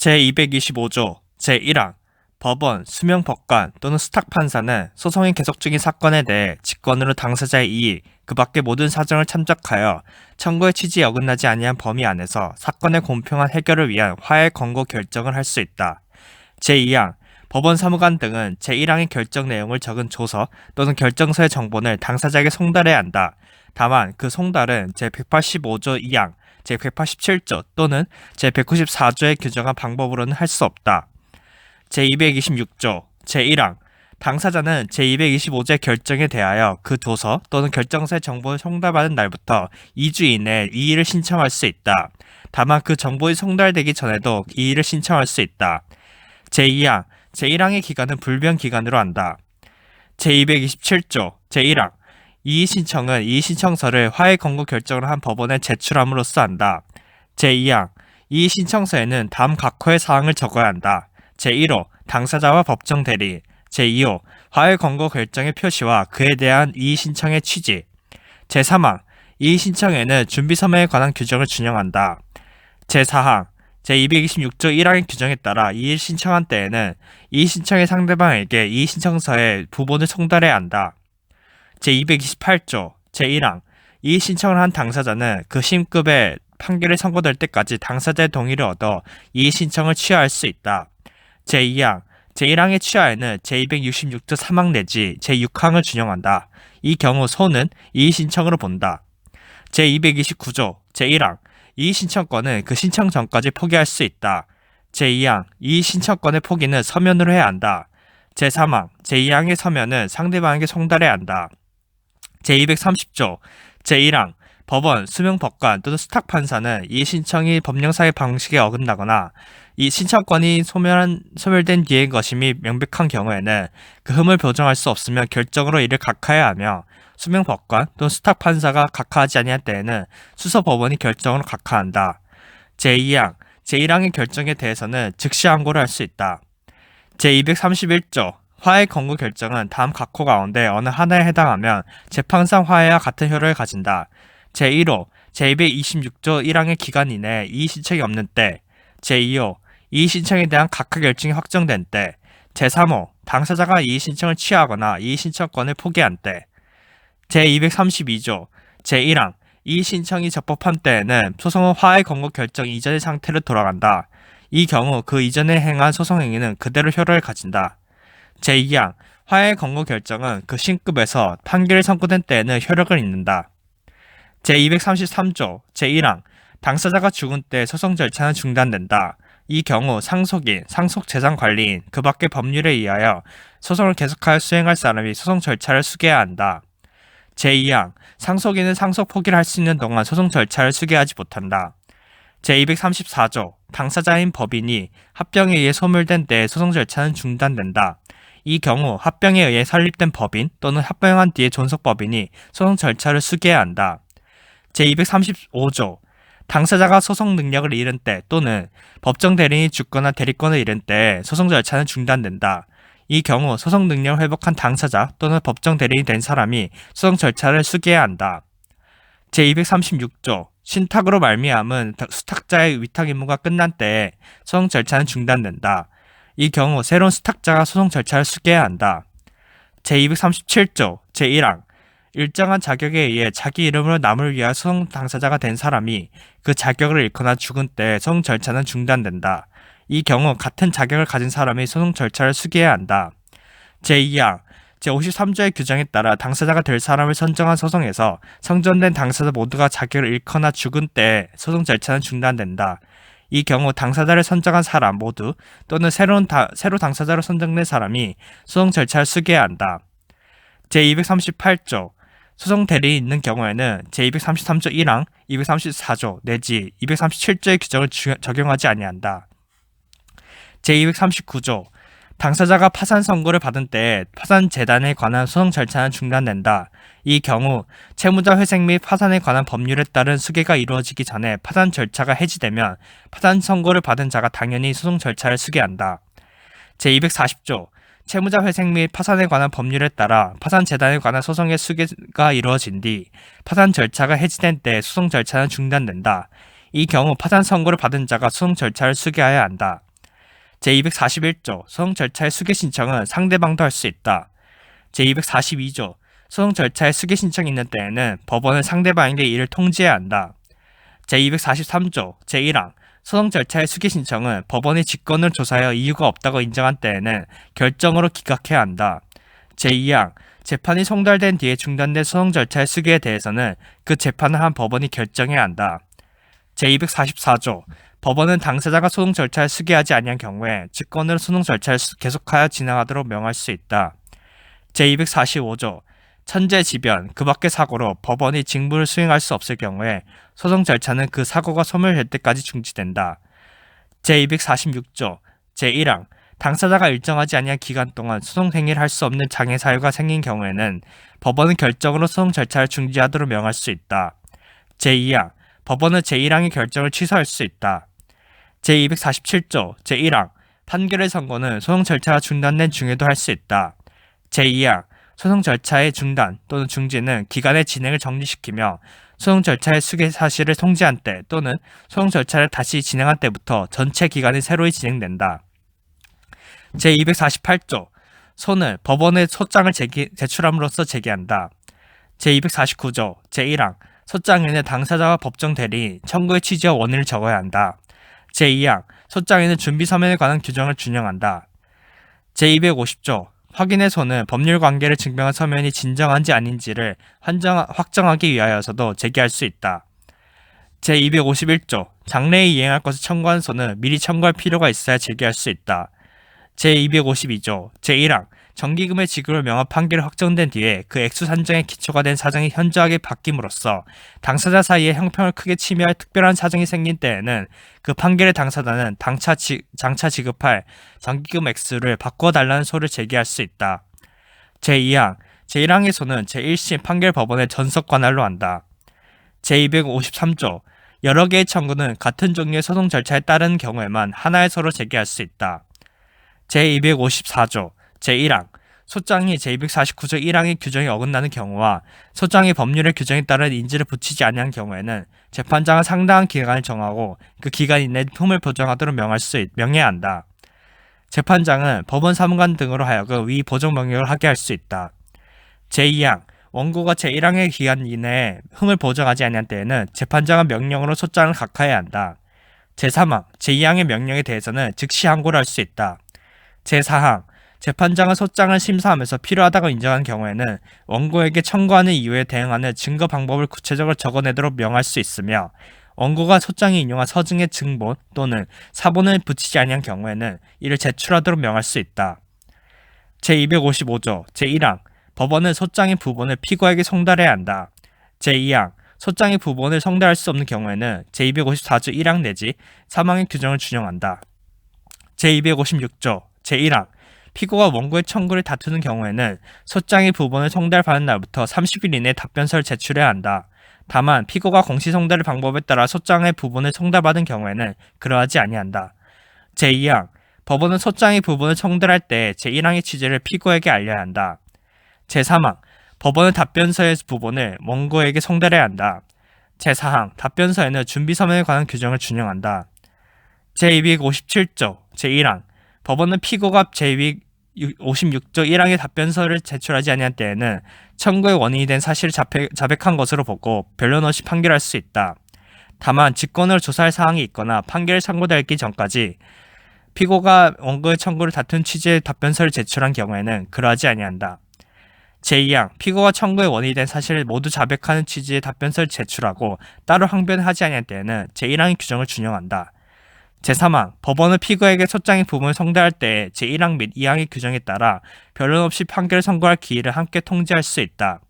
제225조 제1항 법원, 수명법관 또는 스탁판사는 소송이 계속 중인 사건에 대해 직권으로 당사자의 이의, 그 밖의 모든 사정을 참작하여 청구의 취지에 어긋나지 아니한 범위 안에서 사건의 공평한 해결을 위한 화해 권고 결정을 할 수 있다. 제2항 법원 사무관 등은 제1항의 결정 내용을 적은 조서 또는 결정서의 정본을 당사자에게 송달해야 한다. 다만 그 송달은 제185조 2항, 제187조 또는 제194조에 규정한 방법으로는 할 수 없다. 제226조 제1항 당사자는 제225제 결정에 대하여 그 도서 또는 결정서의 정보를 송달받은 날부터 2주 이내에 이의를 신청할 수 있다. 다만 그 정보가 송달되기 전에도 이의를 신청할 수 있다. 제2항 제1항의 기간은 불변 기간으로 한다. 제227조 제1항 이의 신청은 이의 신청서를 화해 권고 결정을 한 법원에 제출함으로써 한다. 제2항 이의 신청서에는 다음 각 호의 사항을 적어야 한다. 제1호 당사자와 법정 대리 제2호 화해 권고 결정의 표시와 그에 대한 이의 신청의 취지 제3항 이의 신청에는 준비 서면에 관한 규정을 준용한다. 제4항 제226조 1항의 규정에 따라 이의 신청한 때에는 이의 신청의 상대방에게 이의 신청서의 부본을 송달해야 한다. 제228조 제1항 이의 신청을 한 당사자는 그 심급의 판결이 선고될 때까지 당사자의 동의를 얻어 이의 신청을 취하할 수 있다. 제2항 제1항의 취하에는 제266조 3항 내지 제6항을 준용한다. 이 경우 소는 이의 신청으로 본다. 제229조 제1항 이의 신청권은 그 신청 전까지 포기할 수 있다. 제2항 이의 신청권의 포기는 서면으로 해야 한다. 제3항 제2항의 서면은 상대방에게 송달해야 한다. 제230조 제1항 법원, 수명법관 또는 스탁판사는 이 신청이 법령상의 방식에 어긋나거나 이 신청권이 소멸한, 소멸된 뒤의 것임이 명백한 경우에는 그 흠을 보정할 수 없으면 결정으로 이를 각하해야 하며 수명법관 또는 스탁판사가 각하하지 아니할 때에는 수서법원이 결정으로 각하한다. 제2항, 제1항의 결정에 대해서는 즉시 항고를 할 수 있다. 제231조 화해 권고 결정은 다음 각호 가운데 어느 하나에 해당하면 재판상 화해와 같은 효력을 가진다. 제1호 제226조 1항의 기간 이내에 이의 신청이 없는 때 제2호 이의 신청에 대한 각하 결정이 확정된 때 제3호 당사자가 이의 신청을 취하거나 이의 신청권을 포기한 때 제232조 제1항 이의 신청이 적법한 때에는 소송은 화해 권고 결정 이전의 상태로 돌아간다. 이 경우 그 이전에 행한 소송 행위는 그대로 효력을 가진다. 제2항 화해 권고 결정은 그 신급에서 판결이 선고된 때에는 효력을 잇는다. 제233조 제1항 당사자가 죽은 때 소송 절차는 중단된다. 이 경우 상속인, 상속재산관리인, 그 밖의 법률에 의하여 소송을 계속하여 수행할 사람이 소송 절차를 수개해야 한다. 제2항 상속인은 상속 포기를 할 수 있는 동안 소송 절차를 수개하지 못한다. 제234조 당사자인 법인이 합병에 의해 소멸된 때 소송 절차는 중단된다. 이 경우 합병에 의해 설립된 법인 또는 합병한 뒤에 존속법인이 소송 절차를 수개해야 한다. 제235조 당사자가 소송 능력을 잃은 때 또는 법정 대리인이 죽거나 대리권을 잃은 때 소송 절차는 중단된다. 이 경우 소송 능력을 회복한 당사자 또는 법정 대리인이 된 사람이 소송 절차를 수개해야 한다. 제236조 신탁으로 말미암은 수탁자의 위탁 임무가 끝난 때에 소송 절차는 중단된다. 이 경우 새로운 수탁자가 소송 절차를 수개해야 한다. 제237조 제1항 일정한 자격에 의해 자기 이름으로 남을 위하여 소송 당사자가 된 사람이 그 자격을 잃거나 죽은 때 소송 절차는 중단된다. 이 경우 같은 자격을 가진 사람이 소송 절차를 수기해야 한다. 제2항 제53조의 규정에 따라 당사자가 될 사람을 선정한 소송에서 성전된 당사자 모두가 자격을 잃거나 죽은 때 소송 절차는 중단된다. 이 경우 당사자를 선정한 사람 모두 또는 새로운 다, 새로 당사자로 선정된 사람이 소송 절차를 수기해야 한다. 제238조 소송 대리인이 있는 경우에는 제233조 1항, 234조 내지 237조의 규정을 주, 적용하지 아니한다. 제239조 당사자가 파산 선고를 받은 때 파산 재단에 관한 소송 절차는 중단된다. 이 경우 채무자 회생 및 파산에 관한 법률에 따른 수계가 이루어지기 전에 파산 절차가 해지되면 파산 선고를 받은 자가 당연히 소송 절차를 수계한다. 제240조 채무자 회생 및 파산에 관한 법률에 따라 파산 재단에 관한 소송의 수개가 이루어진 뒤 파산 절차가 해지된 때 소송 절차는 중단된다. 이 경우 파산 선고를 받은 자가 소송 절차를 수개해야 한다. 제241조 소송 절차의 수개 신청은 상대방도 할 수 있다. 제242조 소송 절차에 수개 신청이 있는 때에는 법원은 상대방에게 이를 통지해야 한다. 제243조 제1항 소송 절차의 수개 신청은 법원이 직권을 조사하여 이유가 없다고 인정한 때에는 결정으로 기각해야 한다. 제2항 재판이 송달된 뒤에 중단된 소송 절차의 수개에 대해서는 그 재판을 한 법원이 결정해야 한다. 제244조 법원은 당사자가 소송 절차를 수개하지 아니한 경우에 직권으로 소송 절차를 계속하여 진행하도록 명할 수 있다. 제245조 천재지변, 그 밖의 사고로 법원이 직무를 수행할 수 없을 경우에 소송 절차는 그 사고가 소멸될 때까지 중지된다. 제246조 제1항 당사자가 일정하지 아니한 기간 동안 소송 행위를 할 수 없는 장애 사유가 생긴 경우에는 법원은 결정으로 소송 절차를 중지하도록 명할 수 있다. 제2항 법원은 제1항의 결정을 취소할 수 있다. 제247조 제1항 판결의 선고는 소송 절차가 중단된 중에도 할 수 있다. 제2항 소송 절차의 중단 또는 중지는 기간의 진행을 정지시키며 소송 절차의 수개 사실을 통지한 때 또는 소송 절차를 다시 진행한 때부터 전체 기간이 새로이 진행된다. 제248조 손을 법원에 소장을 제기, 제출함으로써 제기한다. 제249조 제1항 소장에는 당사자와 법정 대리, 청구의 취지와 원인을 적어야 한다. 제2항 소장에는 준비 서면에 관한 규정을 준용한다. 제250조 확인의 손은 법률 관계를 증명한 서면이 진정한지 아닌지를 환정, 확정하기 위하여서도 제기할 수 있다. 제251조 장래에 이행할 것을 청구한 손은 미리 청구할 필요가 있어야 제기할 수 있다. 제252조 제1항 정기금의 지급을 명한 판결이 확정된 뒤에 그 액수 산정에 기초가 된 사정이 현저하게 바뀜으로써 당사자 사이에 형평을 크게 침해할 특별한 사정이 생긴 때에는 그 판결의 당사자는 당차 지, 장차 지급할 정기금 액수를 바꿔달라는 소를 제기할 수 있다. 제2항 제1항에서는 제1심 판결 법원의 전석 관할로 한다. 제253조 여러 개의 청구는 같은 종류의 소송 절차에 따른 경우에만 하나의 소로 제기할 수 있다. 제254조 제1항 소장이 제249조 1항의 규정이 어긋나는 경우와 소장이 법률의 규정에 따른 인지를 붙이지 아니한 경우에는 재판장은 상당한 기간을 정하고 그 기간 이내 품을 보정하도록 명할 수 있, 명해야 한다. 재판장은 법원 사무관 등으로 하여금 위 보정 명령을 하게 할 수 있다. 제2항 원고가 제1항의 기간 이내에 흠을 보정하지 아니한 때에는 재판장은 명령으로 소장을 각하해야 한다. 제3항 제2항의 명령에 대해서는 즉시 항고를 할 수 있다. 제4항 재판장은 소장을 심사하면서 필요하다고 인정한 경우에는 원고에게 청구하는 이유에 대응하는 증거 방법을 구체적으로 적어내도록 명할 수 있으며 원고가 소장이 인용한 서증의 증본 또는 사본을 붙이지 아니한 경우에는 이를 제출하도록 명할 수 있다. 제255조 제1항 법원은 소장의 부본을 피고에게 송달해야 한다. 제2항 소장의 부본을 송달할 수 없는 경우에는 제254조 1항 내지 사망의 규정을 준용한다. 제256조 제1항 피고가 원고의 청구를 다투는 경우에는 소장의 부분을 송달받은 날부터 30일 이내 답변서를 제출해야 한다. 다만 피고가 공시 송달 방법에 따라 소장의 부분을 송달받은 경우에는 그러하지 아니한다. 제2항 법원은 소장의 부분을 송달할 때 제1항의 취지를 피고에게 알려야 한다. 제3항 법원은 답변서의 부분을 원고에게 송달해야 한다. 제4항 답변서에는 준비 서면에 관한 규정을 준용한다. 제257조 제1항 법원은 피고가 제2 56조 1항의 답변서를 제출하지 아니한 때에는 청구의 원인이 된 사실을 자백, 자백한 것으로 보고 변론 없이 판결할 수 있다. 다만 직권을 조사할 사항이 있거나 판결이 선고되기 전까지 피고가 원고의 청구를 다툰 취지의 답변서를 제출한 경우에는 그러하지 아니한다. 제2항 피고가 청구의 원인이 된 사실을 모두 자백하는 취지의 답변서를 제출하고 따로 항변하지 아니한 때에는 제1항의 규정을 준용한다. 제3항 법원은 피고에게 소장의 부분을 송달할 때 제1항 및 2항의 규정에 따라 변론 없이 판결을 선고할 기일을 함께 통지할 수 있다.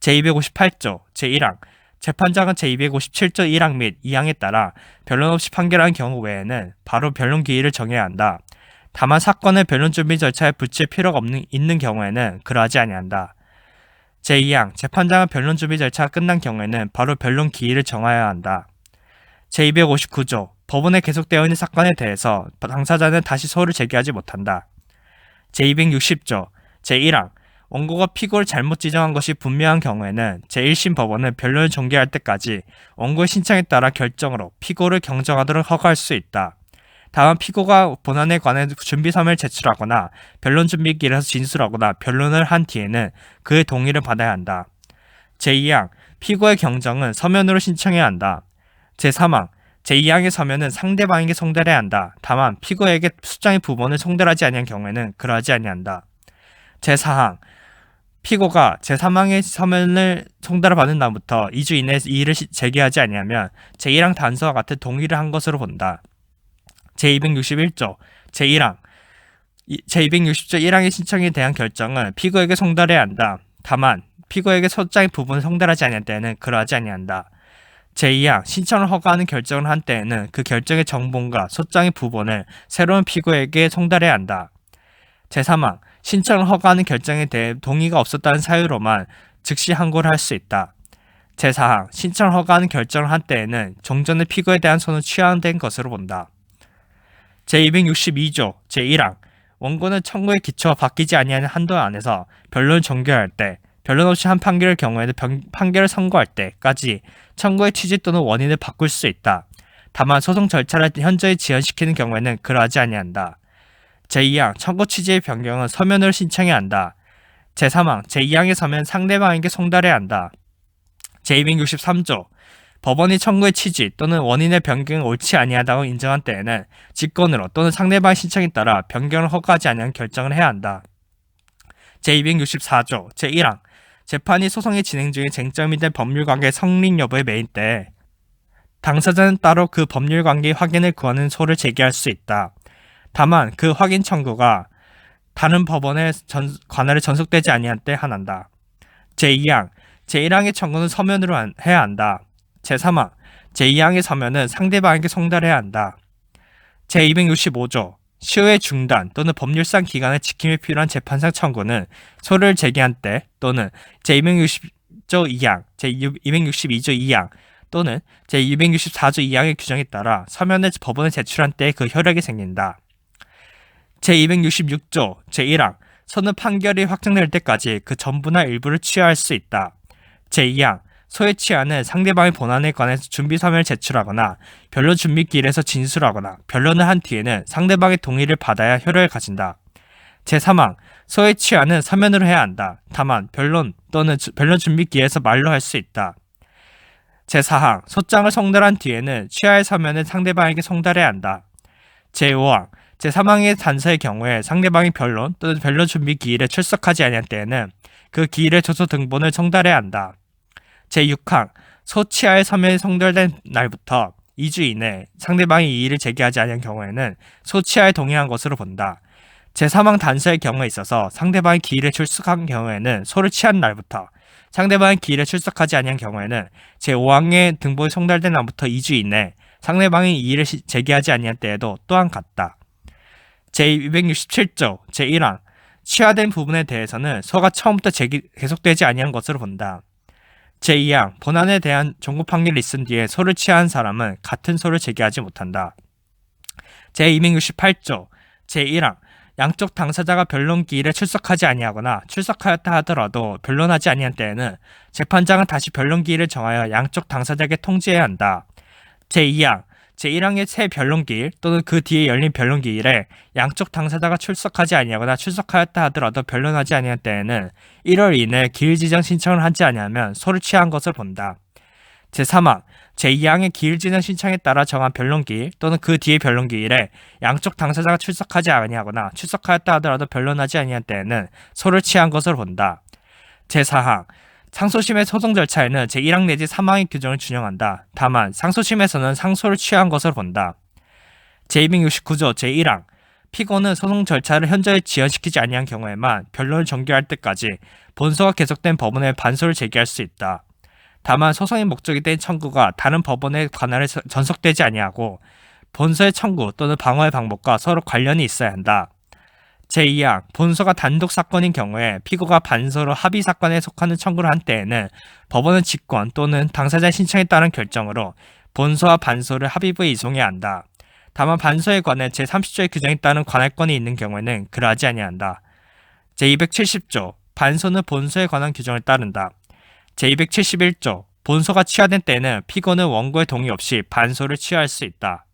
제258조 제1항 재판장은 제257조 1항 및 2항에 따라 변론 없이 판결한 경우 외에는 바로 변론 기일을 정해야 한다. 다만 사건의 변론 준비 절차에 붙일 필요가 없는, 있는 경우에는 그러하지 아니한다. 제2항 재판장은 변론 준비 절차가 끝난 경우에는 바로 변론 기일을 정하여야 한다. 제259조 법원에 계속되어 있는 사건에 대해서 당사자는 다시 소를 제기하지 못한다. 제260조 제1항 원고가 피고를 잘못 지정한 것이 분명한 경우에는 제1심 법원은 변론을 종결할 때까지 원고의 신청에 따라 결정으로 피고를 경정하도록 허가할 수 있다. 다만 피고가 본안에 관해 준비 서면을 제출하거나 변론 준비기일에서 진술하거나 변론을 한 뒤에는 그의 동의를 받아야 한다. 제2항 피고의 경정은 서면으로 신청해야 한다. 제3항 제2항의 서면은 상대방에게 송달해야 한다. 다만 피고에게 수장의 부분을 송달하지 아니한 경우에는 그러하지 아니한다. 제4항 피고가 제3항의 서면을 송달을 받은 다음부터 2주 이내에 이의를 제기하지 아니하면 제1항 단서와 같은 동의를 한 것으로 본다. 제261조 제1항 제260조 1항의 신청에 대한 결정은 피고에게 송달해야 한다. 다만 피고에게 소장의 부분을 송달하지 아니한 때에는 그러하지 아니한다. 제2항 신청을 허가하는 결정을 한 때에는 그 결정의 정본과 소장의 부분을 새로운 피고에게 송달해야 한다. 제3항 신청을 허가하는 결정에 대해 동의가 없었다는 사유로만 즉시 항고를 할 수 있다. 제4항 신청을 허가하는 결정을 한 때에는 종전의 피고에 대한 손을 취하된 것으로 본다. 제262조 제1항 원고는 청구의 기초가 바뀌지 아니하는 한도 안에서 변론을 종결할 때 변론 없이 한 판결의 경우에는 변, 판결을 선고할 때까지 청구의 취지 또는 원인을 바꿀 수 있다. 다만 소송 절차를 현저히 지연시키는 경우에는 그러하지 아니한다. 제2항 청구 취지의 변경은 서면으로 신청해야 한다. 제3항 제2항의 서면 상대방에게 송달해야 한다. 제263조 법원이 청구의 취지 또는 원인의 변경이 옳지 아니하다고 인정한 때에는 직권으로 또는 상대방의 신청에 따라 변경을 허가하지 아니한 결정을 해야 한다. 제264조 제1항 재판이 소송의 진행 중에 쟁점이 된 법률관계 성립 여부의 메인 때 당사자는 따로 그 법률관계 확인을 구하는 소를 제기할 수 있다. 다만 그 확인 청구가 다른 법원에 전, 관할에 전속되지 아니한 때 한한다. 제2항 제1항의 청구는 서면으로 해야 한다. 제3항 제2항의 서면은 상대방에게 송달해야 한다. 제265조 시효의 중단 또는 법률상 기간의 지킴이 필요한 재판상 청구는 소를 제기한 때 또는 제260조 2항, 제262조 2항 또는 제264조 2항의 규정에 따라 서면을 법원에 제출한 때 그 효력이 생긴다. 제266조 제1항 선은 판결이 확정될 때까지 그 전부나 일부를 취하할 수 있다. 제2항 소에 취하는 상대방의 본안에 관해서 준비 서면을 제출하거나 변론 준비 기일에서 진술하거나 변론을 한 뒤에는 상대방의 동의를 받아야 효력을 가진다. 제3항 소에 취하는 서면으로 해야 한다. 다만 변론 또는 변론 준비 기일에서 말로 할 수 있다. 제4항 소장을 송달한 뒤에는 취하의 서면을 상대방에게 송달해야 한다. 제5항 제3항의 단서의 경우에 상대방이 변론 또는 변론 준비 기일에 출석하지 아니한 때에는 그 기일의 조서 등본을 송달해야 한다. 제6항 소치하의 서면이 송달된 날부터 2주 이내 상대방이 이의를 제기하지 않은 경우에는 소치하에 동의한 것으로 본다. 제3항 단서의 경우에 있어서 상대방이 기일에 출석한 경우에는 소를 취한 날부터 상대방이 기일에 출석하지 아니한 경우에는 제5항의 등본이 송달된 날부터 2주 이내 상대방이 이의를 제기하지 아니한 때에도 또한 같다. 제267조 제1항 취하된 부분에 대해서는 소가 처음부터 제기, 계속되지 아니한 것으로 본다. 제2항 본안에 대한 종고 판결이 있은 뒤에 소를 취한 사람은 같은 소를 제기하지 못한다. 제268조 제1항 양쪽 당사자가 변론 기일에 출석하지 아니하거나 출석하였다 하더라도 변론하지 아니한 때에는 재판장은 다시 변론 기일을 정하여 양쪽 당사자에게 통지해야 한다. 제2항 제1항의 새 변론기일 또는 그 뒤에 열린 변론기일에 양쪽 당사자가 출석하지 아니하거나 출석하였다 하더라도 변론하지 아니한 때에는 1월 이내 기일 지정 신청을 하지 아니하면 소를 취한 것을 본다. 제3항 제2항의 기일 지정 신청에 따라 정한 변론기일 또는 그 뒤의 변론기일에 양쪽 당사자가 출석하지 아니하거나 출석하였다 하더라도 변론하지 아니한 때에는 소를 취한 것을 본다. 제4항 상소심의 소송 절차에는 제1항 내지 3항의 규정을 준용한다. 다만 상소심에서는 상소를 취한 것으로 본다. 제269조 제1항 피고는 소송 절차를 현저히 지연시키지 아니한 경우에만 변론을 종결할 때까지 본소가 계속된 법원에 반소를 제기할 수 있다. 다만 소송의 목적이 된 청구가 다른 법원의 관할에 전속되지 아니하고 본소의 청구 또는 방어의 방법과 서로 관련이 있어야 한다. 제2항 본소가 단독 사건인 경우에 피고가 반소로 합의 사건에 속하는 청구를 한 때에는 법원은 직권 또는 당사자 신청에 따른 결정으로 본소와 반소를 합의부에 이송해야 한다. 다만 반소에 관해 제30조의 규정에 따른 관할권이 있는 경우에는 그러하지 아니한다. 제270조 반소는 본소에 관한 규정을 따른다. 제271조 본소가 취하된 때에는 피고는 원고의 동의 없이 반소를 취하할 수 있다.